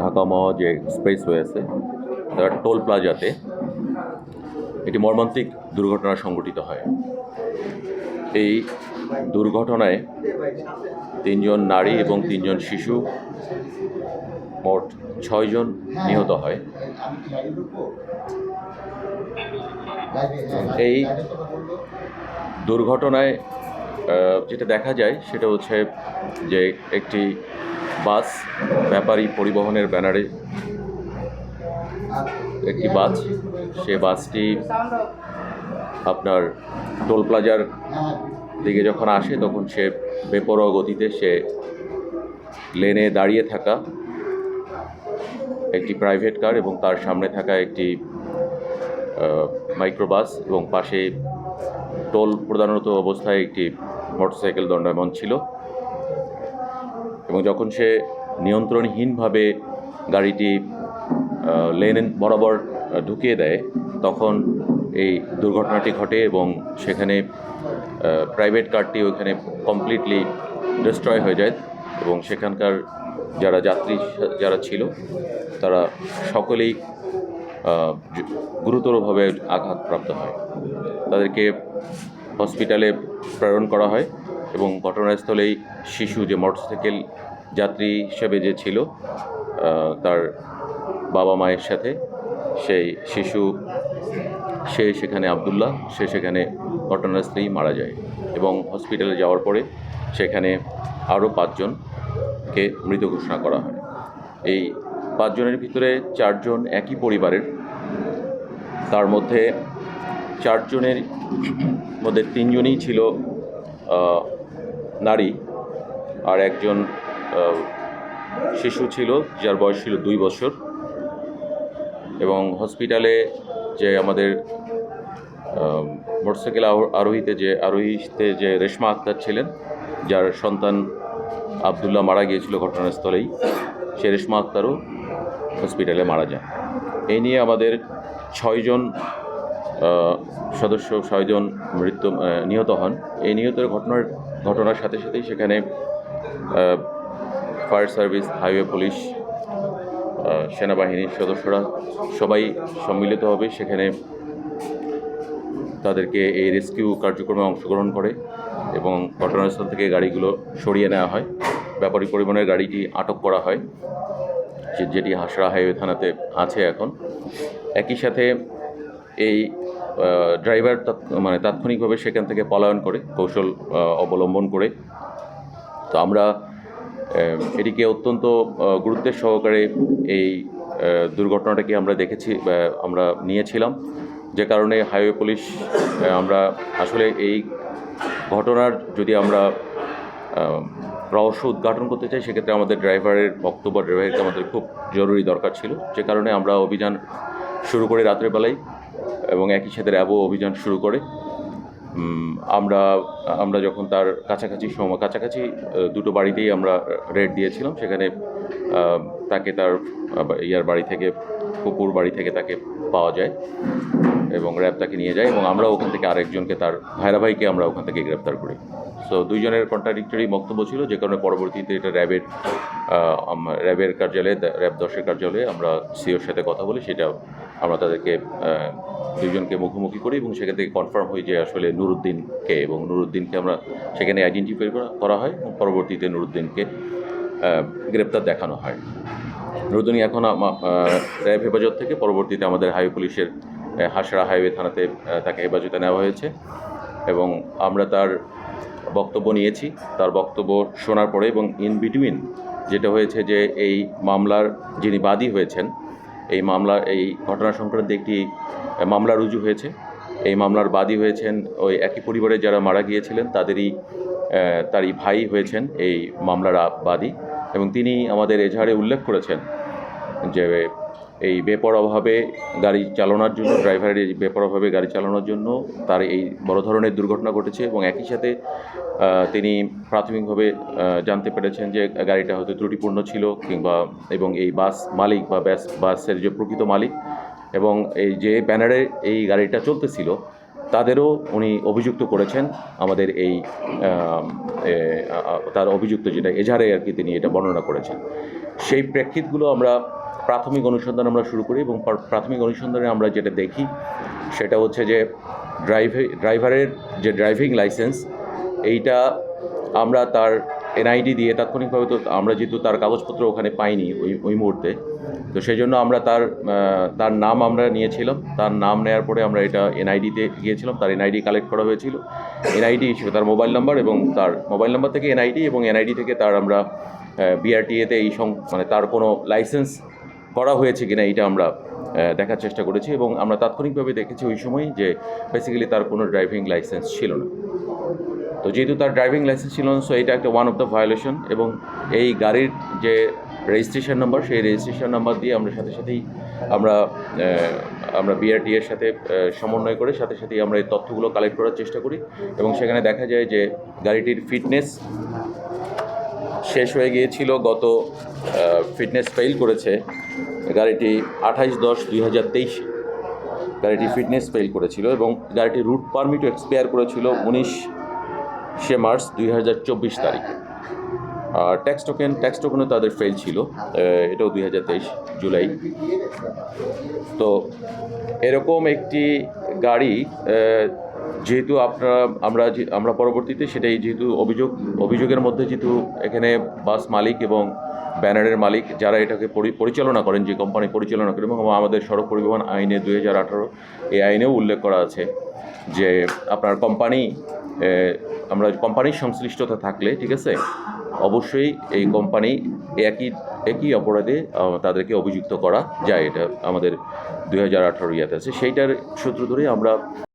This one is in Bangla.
ঢাকা মহা যে এক্সপ্রেসওয়ে আছে, তার টোল প্লাজাতে একটি মর্মান্তিক দুর্ঘটনা সংঘটিত হয়। এই দুর্ঘটনায় তিনজন নারী এবং তিনজন শিশু, মোট ছয়জন নিহত হয়। এই দুর্ঘটনায় যেটা দেখা যায়, সেটা হচ্ছে যে একটি বাস, ব্যাপারী পরিবহনের ব্যানারে একটি বাস। সে বাসটি আপনার টোল প্লাজার দিকে যখন আসে, তখন সে বেপরোয়া গতিতে সে লেনে দাঁড়িয়ে থাকা একটি প্রাইভেট কার এবং তার সামনে থাকা একটি মাইক্রোবাস এবং পাশে টোল প্রদানত অবস্থায় একটি মোটরসাইকেল দণ্ডায়মান ছিল। এবং যখন সে নিয়ন্ত্রণহীনভাবে গাড়িটি লেন বরাবর ঢুকিয়ে দেয়, তখন এই দুর্ঘটনাটি ঘটে এবং সেখানে প্রাইভেট কারটি ওখানে কমপ্লিটলি ডিস্ট্রয় হয়ে যায় এবং সেখানকার যারা যাত্রী, যারা ছিল, তারা সকলেই গুরুতরভাবে আঘাতপ্রাপ্ত হয়। তাদেরকে হসপিটালে প্রেরণ করা হয়। এবং ঘটনাস্থলেই শিশু যে মোটরসাইকেল যাত্রী হিসেবে যে ছিল তার বাবা মায়ের সাথে, সেই শিশু, সে সেখানে আবদুল্লাহ, সে সেখানে ঘটনাস্থলেই মারা যায় এবং হসপিটালে যাওয়ার পরে সেখানে আরও পাঁচজনকে মৃত ঘোষণা করা হয়। এই পাঁচজনের ভিতরে চারজন একই পরিবারের। তার মধ্যে চারজনের মধ্যে তিনজনই ছিল নারী আর একজন শিশু ছিল, যার বয়স ছিল দুই বছর। এবং হসপিটালে যে আমাদের মোটরসাইকেল আরো- আরোহীতে যে আরোহীতে যে রেশমা আক্তার ছিলেন, যার সন্তান আবদুল্লাহ মারা গিয়েছিল ঘটনাস্থলেই, সে রেশমা আক্তারও হসপিটালে মারা যান। এই নিয়ে আমাদের ছয়জন সদস্য ছয়জন মৃত্যু নিহত হন। এই নিহতের ঘটনার ঘটনার সাথে সাথেই সেখানে ফায়ার সার্ভিস, হাইওয়ে পুলিশ সেনাবাহিনীর সদস্যরা সবাই সম্মিলিত হবে। সেখানে তাদেরকে এই রেস্কিউ কার্যক্রমে অংশগ্রহণ করে এবং ঘটনাস্থল থেকে গাড়িগুলো সরিয়ে নেওয়া হয়। ব্যাপারী পরিবহনের গাড়িটি আটক করা হয় যেটি হাসড়া হাইওয়ে থানাতে আছে এখন। একই সাথে এই ড্রাইভার মানে তাৎক্ষণিকভাবে সেখান থেকে পলায়ন করে, কৌশল অবলম্বন করে। তো আমরা এটিকে অত্যন্ত গুরুত্বের সহকারে এই দুর্ঘটনাটাকে আমরা দেখেছি আমরা নিয়েছিলাম। যে কারণে হাইওয়ে পুলিশ আমরা আসলে এই ঘটনার যদি আমরা রহস্য উদ্ঘাটন করতে চাই, সেক্ষেত্রে আমাদের ড্রাইভারের বক্তব্য ড্রাইভারকে আমাদের খুব জরুরি দরকার ছিল। যে কারণে আমরা অভিযান শুরু করি রাত্রের বেলায় এবং একই সাথে র্যাবও অভিযান শুরু করে। আমরা আমরা যখন তার কাছাকাছি সময় কাছাকাছি দুটো বাড়িতেই আমরা রেড দিয়েছিলাম। সেখানে তাকে তার ইয়ার বাড়ি থেকে কুকুর বাড়ি থেকে তাকে পাওয়া যায় এবং র্যাব তাকে নিয়ে যায় এবং আমরা ওখান থেকে আরেকজনকে তার ভাইরা ভাইকে আমরা ওখান থেকে গ্রেপ্তার করি। সো দুইজনের কন্ট্রাডিক্টরি বক্তব্য ছিল যে কারণে পরবর্তীতে এটা র্যাবের র্যাবের কার্যালয়ে, র্যাব দশের কার্যালয়ে আমরা সিওর সাথে কথা বলি সেটা আমরা তাদেরকে আহ, দুইজনকে মুখোমুখি করি এবং সেখান থেকে কনফার্ম হই যে আসলে নুরুদ্দিনকে এবং নুরুদ্দিনকে আমরা সেখানে আইডেন্টিফাই করা হয় এবং পরবর্তীতে নুরুদ্দিনকে গ্রেপ্তার দেখানো হয়। নুরুদ্দিন এখন র্যাব হেফাজত থেকে পরবর্তীতে আমাদের হাইওয়ে পুলিশের হাসড়া হাইওয়ে থানাতে তাকে হেফাজতে নেওয়া হয়েছে এবং আমরা তার বক্তব্য নিয়েছি। তার বক্তব্য শোনার পরে এবং ইন বিটুইন যেটা হয়েছে যে এই মামলার যিনি বাদী হয়েছেন এই মামলা, এই ঘটনা সংক্রান্তে একটি মামলা রুজু হয়েছে। এই মামলার বাদী হয়েছেন ওই একই পরিবারে যারা মারা গিয়েছিলেন, তাদেরই তারই ভাই হয়েছেন এই মামলার বাদী। এবং তিনি আমাদের এজাহারে উল্লেখ করেছেন যে, এই বেপরোয়াভাবে গাড়ি চালানোর জন্য, ড্রাইভারের এই বেপরোয়াভাবে গাড়ি চালানোর জন্য তার এই বড় ধরনের দুর্ঘটনা ঘটেছে এবং একই সাথে তিনি প্রাথমিকভাবে জানতে পেরেছেন যে গাড়িটা হয়তো ত্রুটিপূর্ণ ছিল কিংবা, এবং এই বাস মালিক বা ব্যাস, বাসের যে প্রকৃত মালিক এবং এই যে ব্যানারে এই গাড়িটা চলতেছিল, তাদেরও উনি অভিযুক্ত করেছেন। আমাদের এই তার অভিযুক্ত যেটা এজাহারে আর কি তিনি এটা বর্ণনা করেছেন। সেই প্রেক্ষিতগুলো আমরা প্রাথমিক অনুসন্ধান আমরা শুরু করি এবং প্রা- প্রাথমিক অনুসন্ধানে আমরা যেটা দেখি, সেটা হচ্ছে যে ড্রাইভে, ড্রাইভারের যে ড্রাইভিং লাইসেন্স এইটা আমরা তার এনআইডি দিয়ে তাৎক্ষণিকভাবে তো আমরা যেহেতু তার কাগজপত্র ওখানে পাইনি ওই ওই মুহূর্তে, তো সেই জন্য আমরা তার তার নাম আমরা নিয়েছিলাম। তার নাম নেওয়ার পরে আমরা এটা এনআইডিতে গিয়েছিলাম। তার এনআইডি কালেক্ট করা হয়েছিল। এনআইডি হিসেবে তার মোবাইল নাম্বার এবং তার মোবাইল নাম্বার থেকে এনআইডি এবং এনআইডি থেকে তার আমরা বিআরটিএতে এই সং মানে তার কোনো লাইসেন্স করা হয়েছে কিনা এটা আমরা দেখার চেষ্টা করেছি এবং আমরা তাৎক্ষণিকভাবে দেখেছি ওই সময় যে বেসিক্যালি তার কোনো ড্রাইভিং লাইসেন্স ছিল না। তো যেহেতু তার ড্রাইভিং লাইসেন্স ছিল না সো এটা একটা ওয়ান অফ দ্য ভায়োলেশন এবং এই গাড়ির যে রেজিস্ট্রেশন নাম্বার সেই রেজিস্ট্রেশন নাম্বার দিয়ে আমরা সাথে সাথেই আমরা আমরা বিআরটি এর সাথে সমন্বয় করে সাথে সাথেই আমরা এই তথ্যগুলো কালেক্ট করার চেষ্টা করি এবং সেখানে দেখা যায় যে গাড়িটির ফিটনেস শেষ হয়ে গিয়েছিল গত ফিটনেস ফেল করেছে। গাড়িটি আঠাইশ দশ দুই হাজার তেইশে গাড়িটি ফিটনেস ফেল করেছিল এবং গাড়িটি রুট পারমিটও এক্সপায়ার করেছিল উনিশ সে মার্চ দুই হাজার চব্বিশ তারিখে। আর ট্যাক্স টোকেন, ট্যাক্স টোকেনও তাদের ফেল ছিল এটাও দুই হাজার তেইশ জুলাই। তো এরকম একটি গাড়ি যেহেতু আপনারা, আমরা আমরা পরবর্তীতে সেটাই যেহেতু অভিযোগ, অভিযোগের মধ্যে যেহেতু এখানে বাস মালিক এবং ব্যানারের মালিক যারা এটাকে পরি- পরিচালনা করেন, যে কোম্পানি পরিচালনা করেন এবং আমাদের সড়ক পরিবহন আইনে দুই হাজার আঠারো এই আইনেও উল্লেখ করা আছে যে আপনার কোম্পানি আমরা কোম্পানির সংশ্লিষ্টতা থাকলে, ঠিক আছে? অবশ্যই এই কোম্পানি একই একই অপরাধে তাদেরকে অভিযুক্ত করা যায়। এটা আমাদের দুই হাজার আঠারো ইয়াতে আছে। সেইটার সূত্র ধরে আমরা